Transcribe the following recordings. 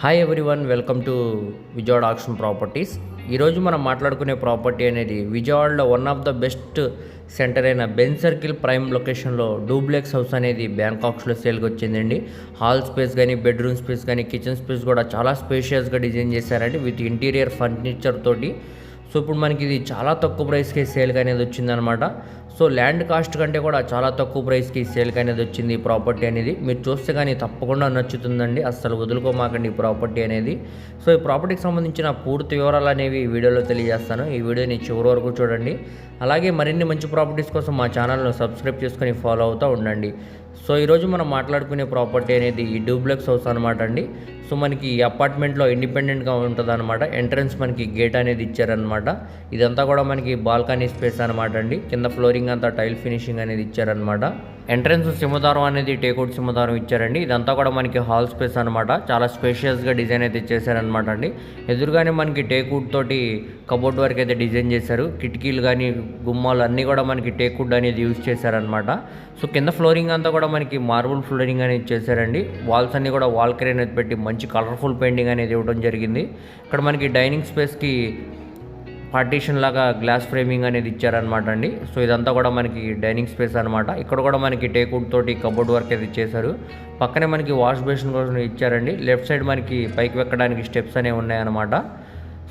Hi everyone welcome to Vijayawada auction properties ఈరోజు మనం మాట్లాడుకునే ప్రాపర్టీ అనేది విజయవాడలో one of the best centre అయిన బెన్ సర్కిల్ ప్రైమ్ లొకేషన్లో డూప్లెక్స్ హౌస్ అనేది బ్యాంకాక్స్లో సేల్కి వచ్చిందండి. హాల్ స్పేస్ కానీ బెడ్రూమ్ స్పేస్ కానీ కిచెన్ స్పేస్ కూడా చాలా స్పేషియస్గా డిజైన్ చేశారండి విత్ ఇంటీరియర్ ఫర్నిచర్ తోటి. సో ఇప్పుడు మనకి ఇది చాలా తక్కువ ప్రైస్కి సేల్గా అనేది వచ్చిందనమాట సో ల్యాండ్ కాస్ట్ కంటే కూడా చాలా తక్కువ ప్రైస్కి సేల్కి అనేది వచ్చింది ఈ ప్రాపర్టీ అనేది. మీరు చూస్తే కానీ తప్పకుండా నచ్చుతుందండి. అస్సలు వదులుకోమాకండి ఈ ప్రాపర్టీ అనేది. సో ఈ ప్రాపర్టీకి సంబంధించిన పూర్తి వివరాలు అనేవి ఈ వీడియోలో తెలియజేస్తాను. ఈ వీడియోని చివరి వరకు చూడండి. అలాగే మరిన్ని మంచి ప్రాపర్టీస్ కోసం మా ఛానల్ను సబ్స్క్రైబ్ చేసుకొని ఫాలో అవుతూ ఉండండి. సో ఈరోజు మనం మాట్లాడుకునే ప్రాపర్టీ అనేది ఈ డూప్లెక్స్ హౌస్ అనమాట అండి. సో మనకి ఈ అపార్ట్మెంట్లో ఇండిపెండెంట్గా ఉంటుంది అనమాట ఎంట్రన్స్ మనకి గేట్ అనేది ఇచ్చారనమాట ఇదంతా కూడా మనకి బాల్కనీ స్పేస్ అనమాట అండి. కింద ఫ్లోరింగ్ అంతా టైల్ ఫినిషింగ్ అనేది ఇచ్చారనమాట ఎంట్రన్స్ సింహదారం అనేది టేకౌట్ సింహదారం ఇచ్చారండి. ఇదంతా కూడా మనకి హాల్ స్పేస్ అనమాట చాలా స్పేషియస్గా డిజైన్ అయితే చేశారనమాట అండి. ఎదురుగానే మనకి టేకౌట్ తోటి కబోర్డ్ వరకు అయితే డిజైన్ చేశారు. కిటికీలు కానీ గుమ్మాలు అన్నీ కూడా మనకి టేక్వుడ్ అనేది యూజ్ చేశారనమాట సో కింద ఫ్లోరింగ్ అంతా కూడా మనకి మార్బుల్ ఫ్లోరింగ్ అనేది చేశారండి. వాల్స్ అన్నీ కూడా వాల్ క్రేన్ అనేది పెట్టి మంచి కలర్ఫుల్ పెయింటింగ్ అనేది ఇవ్వడం జరిగింది. ఇక్కడ మనకి డైనింగ్ స్పేస్కి పార్టీషన్ లాగా గ్లాస్ ఫ్రేమింగ్ అనేది ఇచ్చారనమాట అండి. సో ఇదంతా కూడా మనకి డైనింగ్ స్పేస్ అనమాట ఇక్కడ కూడా మనకి టేక్వుడ్ తోటి కబోర్డ్ వర్క్ అయితే చేశారు. పక్కనే మనకి వాష్ బేసిన్ కోసం ఇచ్చారండి. లెఫ్ట్ సైడ్ మనకి పైకి ఎక్కడానికి స్టెప్స్ అనేవి ఉన్నాయన్నమాట.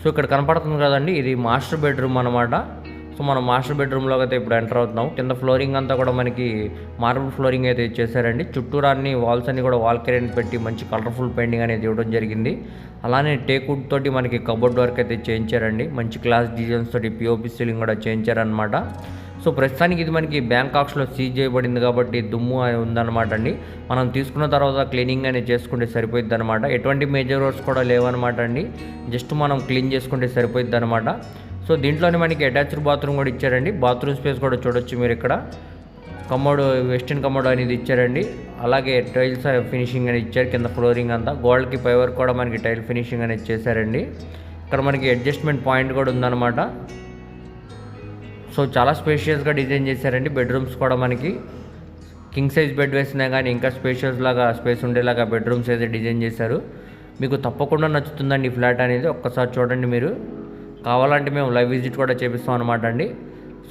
సో ఇక్కడ కనపడుతుంది కదండి ఇది మాస్టర్ బెడ్రూమ్ అనమాట సో మనం మాస్టర్ బెడ్రూమ్లోకి అయితే ఇప్పుడు ఎంటర్ అవుతున్నాం. కింద ఫ్లోరింగ్ అంతా కూడా మనకి మార్బుల్ ఫ్లోరింగ్ అయితే ఇచ్చేసారండి. చుట్టూరాన్ని వాల్స్ అన్ని కూడా వాల్ కెరీన్ పెట్టి మంచి కలర్ఫుల్ పెయింటింగ్ అనేది ఇవ్వడం జరిగింది. అలానే టేక్వుడ్ తోటి మనకి కబోర్డ్ వర్క్ అయితే చేయించారండి. మంచి క్లాస్ డిజైన్స్ తోటి పిఓపి సీలింగ్ కూడా చేయించారనమాట సో ప్రస్తుతానికి ఇది మనకి బ్యాంకాక్స్లో సీజ్ చేయబడింది కాబట్టి దుమ్ము అని ఉందన్నమాట అండి. మనం తీసుకున్న తర్వాత క్లీనింగ్ అనేది చేసుకుంటే సరిపోయిద్ది అనమాట ఎటువంటి మేజర్ వర్క్స్ కూడా లేవన్నమాట అండి. జస్ట్ మనం క్లీన్ చేసుకుంటే సరిపోయిద్ది అనమాట సో దీంట్లోనే మనకి అటాచ్డ్ బాత్రూమ్ కూడా ఇచ్చారండి. బాత్రూమ్ స్పేస్ కూడా చూడొచ్చు మీరు ఇక్కడ. కమోడ్ వెస్టర్న్ కమోడ్ అనేది ఇచ్చారండి. అలాగే టైల్స్ ఫినిషింగ్ అని ఇచ్చారు కింద ఫ్లోరింగ్ అంతా. గోల్డ్కి పై వరకు కూడా మనకి టైల్ ఫినిషింగ్ అనేది చేశారండి. ఇక్కడ మనకి అడ్జస్ట్మెంట్ పాయింట్ కూడా ఉందన్నమాట. సో చాలా స్పేషియస్గా డిజైన్ చేశారండి. బెడ్రూమ్స్ కూడా మనకి. కింగ్ సైజ్ బెడ్ వేసినా కానీ ఇంకా స్పేషియస్ లాగా స్పేస్ ఉండేలాగా బెడ్రూమ్స్ అయితే డిజైన్ చేశారు. మీకు తప్పకుండా నచ్చుతుందండి ఈ ఫ్లాట్ అనేది. ఒక్కసారి చూడండి మీరు. కావాలంటే మేము లైవ్ విజిట్ కూడా చేపిస్తాం అనమాట అండి.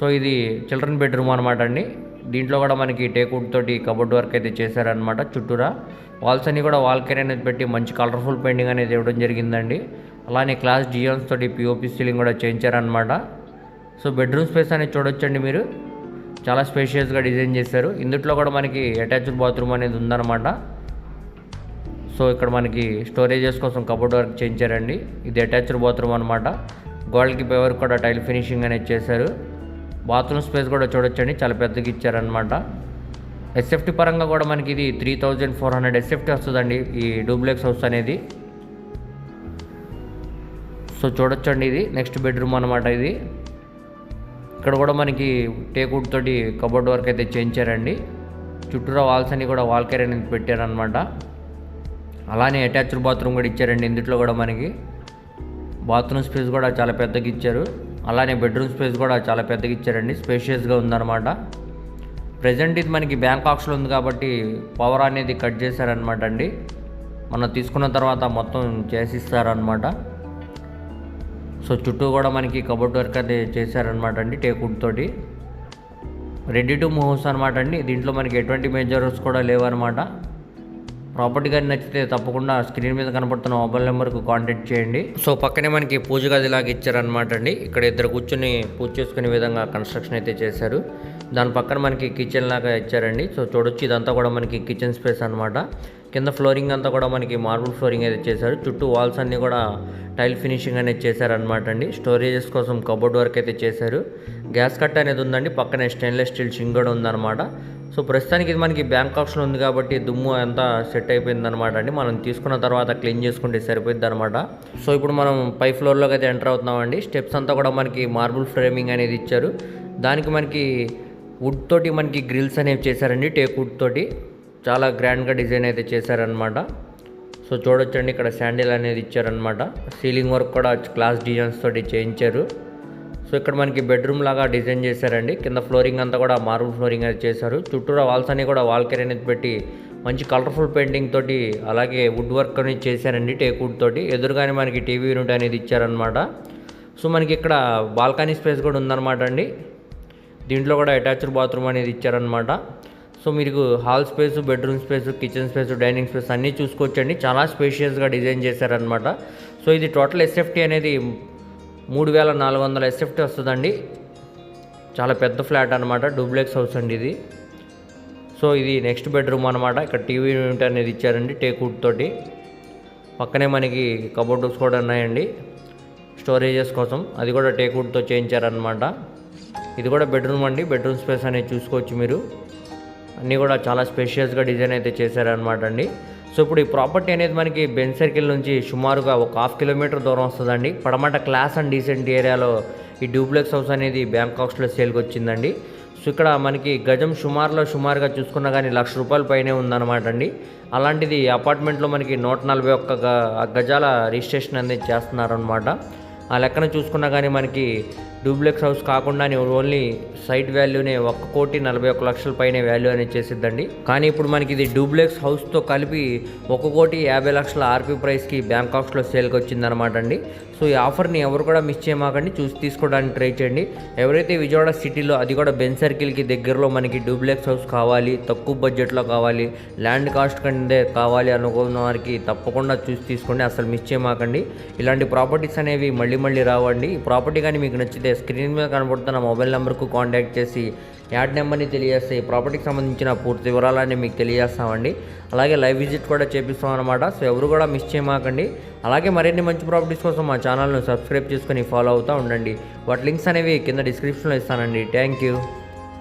సో ఇది చిల్డ్రన్ బెడ్రూమ్ అనమాట అండి. దీంట్లో కూడా మనకి టేక్వుడ్ తోటి కబోర్డ్ వర్క్ అయితే చేశారనమాట చుట్టూరా. వాల్స్ అన్ని కూడా వాల్ కెరీ అనేది పెట్టి మంచి కలర్ఫుల్ పెయింటింగ్ అనేది ఇవ్వడం జరిగిందండి. అలానే క్లాస్ డిజైన్స్ తోటి పిఓపి సీలింగ్ కూడా చేయించారనమాట సో బెడ్రూమ్ స్పేస్ అనేది చూడొచ్చండి మీరు. చాలా స్పేషియస్గా డిజైన్ చేశారు. ఇందుట్లో కూడా మనకి అటాచ్డ్ బాత్రూమ్ అనేది ఉందన్నమాట. సో ఇక్కడ మనకి స్టోరేజెస్ కోసం కబోర్డ్ వర్క్ చేయించారండి. ఇది అటాచ్డ్ బాత్రూమ్ అనమాట గోడలకి పై కూడా టైల్ ఫినిషింగ్ అనేది చేశారు బాత్రూమ్ స్పేస్ కూడా చూడొచ్చండి చాలా పెద్దగా ఇచ్చారనమాట ఎస్ఎఫ్టీ పరంగా కూడా మనకి ఇది three thousand four hundred SFT వస్తుందండి ఈ డూప్లెక్స్ హౌస్ అనేది. సో చూడొచ్చండి ఇది నెక్స్ట్ బెడ్రూమ్ అనమాట ఇది. ఇక్కడ కూడా మనకి టేక్వుడ్ తోటి కబోర్డ్ వర్క్ అయితే చేయించారండి. చుట్టూరా వాల్స్ అన్ని కూడా వాల్ అనేది పెట్టారనమాట అలానే అటాచ్డ్ బాత్రూమ్ కూడా ఇచ్చారండి ఇందులో కూడా మనకి. బాత్రూమ్ స్పేస్ కూడా చాలా పెద్దగా ఇచ్చారు. అలానే బెడ్రూమ్ స్పేస్ కూడా చాలా పెద్దగా ఇచ్చారండి. స్పేషియస్గా ఉందన్నమాట. ప్రజెంట్ ఇది మనకి బ్యాంకాక్స్లో ఉంది కాబట్టి పవర్ అనేది కట్ చేశారనమాట అండి. మనం తీసుకున్న తర్వాత మొత్తం చేసిస్తారనమాట సో చుట్టూ కూడా మనకి కబోర్డ్ వర్క్ అది చేశారనమాట అండి టేకుడ్ తోటి. రెడీ టు మూవ్స్ అనమాట అండి. దీంట్లో మనకి ఎటువంటి మేజర్స్ కూడా లేవన్నమాట. ప్రాపర్టీ కానీ నచ్చితే తప్పకుండా స్క్రీన్ మీద కనపడుతున్న మొబైల్ నెంబర్కు కాంటాక్ట్ చేయండి. సో పక్కనే మనకి పూజ గది లాగా ఇచ్చారనమాట అండి. ఇక్కడ ఇద్దరు కూర్చొని పూజ చేసుకునే విధంగా కన్స్ట్రక్షన్ అయితే చేశారు. దాని పక్కన మనకి కిచెన్ లాగా ఇచ్చారండి. సో చూడొచ్చు ఇదంతా కూడా మనకి కిచెన్ స్పేస్ అనమాట కింద ఫ్లోరింగ్ అంతా కూడా మనకి మార్బుల్ ఫ్లోరింగ్ అయితే చేశారు. చుట్టూ వాల్స్ అన్నీ కూడా టైల్ ఫినిషింగ్ అనేది చేశారనమాట అండి. స్టోరేజెస్ కోసం కబోర్డ్ వర్క్ అయితే చేశారు. గ్యాస్ కట్ అనేది ఉందండి. పక్కనే స్టెయిన్లెస్ స్టీల్ షింగ్ కూడా ఉందన్నమాట. సో ప్రస్తుతానికి ఇది మనకి బ్యాంక్ ఆప్షన్ ఉంది కాబట్టి దుమ్ము అంతా సెట్ అయిపోయింది అనమాట అండి. మనం తీసుకున్న తర్వాత క్లీన్ చేసుకుంటే సరిపోయింది అనమాట సో ఇప్పుడు మనం పై ఫ్లోర్లోకి అయితే ఎంటర్ అవుతున్నామండి. స్టెప్స్ అంతా కూడా మనకి మార్బుల్ ఫ్రేమింగ్ అనేది ఇచ్చారు. దానికి మనకి వుడ్ తోటి మనకి గ్రిల్స్ అనేవి చేశారండి టేక్ వుడ్ తోటి. చాలా గ్రాండ్గా డిజైన్ అయితే చేశారనమాట సో చూడొచ్చండి ఇక్కడ శాండిల్ అనేది ఇచ్చారనమాట సీలింగ్ వర్క్ కూడా క్లాస్ డిజైన్స్ తోటి చేయించారు. సో ఇక్కడ మనకి బెడ్రూమ్ లాగా డిజైన్ చేశారండి. కింద ఫ్లోరింగ్ అంతా కూడా మార్బుల్ ఫ్లోరింగ్ అనేది చేశారు. చుట్టూరా వాల్స్ అన్ని కూడా వాల్ అనేది పెట్టి మంచి కలర్ఫుల్ పెయింటింగ్ తోటి అలాగే వుడ్ వర్క్ అనేది చేశారండి టేక్ వుడ్ తోటి. ఎదురుగానే మనకి టీవీ యూనిట్ అనేది ఇచ్చారనమాట సో మనకి ఇక్కడ బాల్కనీ స్పేస్ కూడా ఉందన్నమాట అండి. దీంట్లో కూడా అటాచ్డ్ బాత్రూమ్ అనేది ఇచ్చారనమాట సో మీకు hall space bedroom space kitchen space dining space అన్నీ చూసుకోవచ్చండి. చాలా స్పేషియస్గా డిజైన్ చేశారనమాట సో ఇది టోటల్ ఎస్ఎఫ్టీ అనేది మూడు వేల నాలుగు వందల ఎస్ఎఫ్టీ వస్తుందండి. చాలా పెద్ద ఫ్లాట్ అనమాట డూప్లెక్స్ హౌస్ అండి ఇది. సో ఇది నెక్స్ట్ బెడ్రూమ్ అనమాట ఇక్కడ టీవీ యూనిట్ అనేది ఇచ్చారండి టేక్వుడ్ తోటి. పక్కనే మనకి కబోర్డ్స్ కూడా ఉన్నాయండి స్టోరేజెస్ కోసం. అది కూడా టేక్వుడ్తో చేయించారనమాట ఇది కూడా బెడ్రూమ్ అండి బెడ్రూమ్ స్పేస్ అనేది చూసుకోవచ్చు మీరు. అన్నీ కూడా చాలా స్పేషియస్గా డిజైన్ అయితే చేశారనమాట అండి. సో ఇప్పుడు ఈ ప్రాపర్టీ అనేది మనకి బెన్ సర్కిల్ నుంచి సుమారుగా ఒక హాఫ్ కిలోమీటర్ దూరం వస్తుందండి. పడమట క్లాస్ అండ్ డీసెంట్ ఏరియాలో ఈ డూప్లెక్స్ హౌస్ అనేది బ్యాంకాక్స్లో సేల్కి వచ్చిందండి. సో ఇక్కడ మనకి గజం సుమారులో సుమారుగా చూసుకున్నా కానీ లక్ష రూపాయల పైనే ఉందన్నమాట అండి. అలాంటిది అపార్ట్మెంట్లో మనకి నూట నలభై ఒక్క గజాల రిజిస్ట్రేషన్ అనేది చేస్తున్నారనమాట ఆ లెక్కన చూసుకున్నా కానీ మనకి డూప్లెక్స్ హౌస్ కాకుండా ఓన్లీ సైట్ వాల్యూనే ఒక్క కోటి నలభై ఒక్క లక్షల పైన వాల్యూ అనేది చేసిద్దండి. కానీ ఇప్పుడు మనకి ఇది డూప్లెక్స్ హౌస్తో కలిపి ఒక కోటి యాభై లక్షల ఆర్పీ ప్రైస్కి బ్యాంకాక్స్లో సేల్కి వచ్చిందనమాట అండి. సో ఈ ఆఫర్ని ఎవరు కూడా మిస్ చేయమాకండి. చూసి తీసుకోవడానికి ట్రై చేయండి. ఎవరైతే విజయవాడ సిటీలో అది కూడా బెన్ సర్కిల్కి దగ్గరలో మనకి డూప్లెక్స్ హౌస్ కావాలి తక్కువ బడ్జెట్లో కావాలి ల్యాండ్ కాస్ట్ కంటే కావాలి అనుకున్న వారికి తప్పకుండా చూసి తీసుకోండి. అసలు మిస్ చేయమాకండి. ఇలాంటి ప్రాపర్టీస్ అనేవి మళ్ళీ మళ్ళీ రావండి. ఈ ప్రాపర్టీ కానీ మీకు నచ్చితే స్క్రీన్ మీద కనబడుతున్న మొబైల్ నెంబర్కు కాంటాక్ట్ చేసి యాడ్ నెంబర్ని తెలియజేస్తే ఈ ప్రాపర్టీకి సంబంధించిన పూర్తి వివరాలన్నీ మీకు తెలియజేస్తామండి. అలాగే లైవ్ విజిట్ కూడా చేపిస్తాం అనమాట సో ఎవరు కూడా మిస్ చేయమాకండి. అలాగే మరిన్ని మంచి ప్రాపర్టీస్ కోసం మా ఛానల్ను సబ్స్క్రైబ్ చేసుకొని ఫాలో అవుతూ ఉండండి. వాటి లింక్స్ అనేవి కింద డిస్క్రిప్షన్లో ఇస్తానండి. Thank you.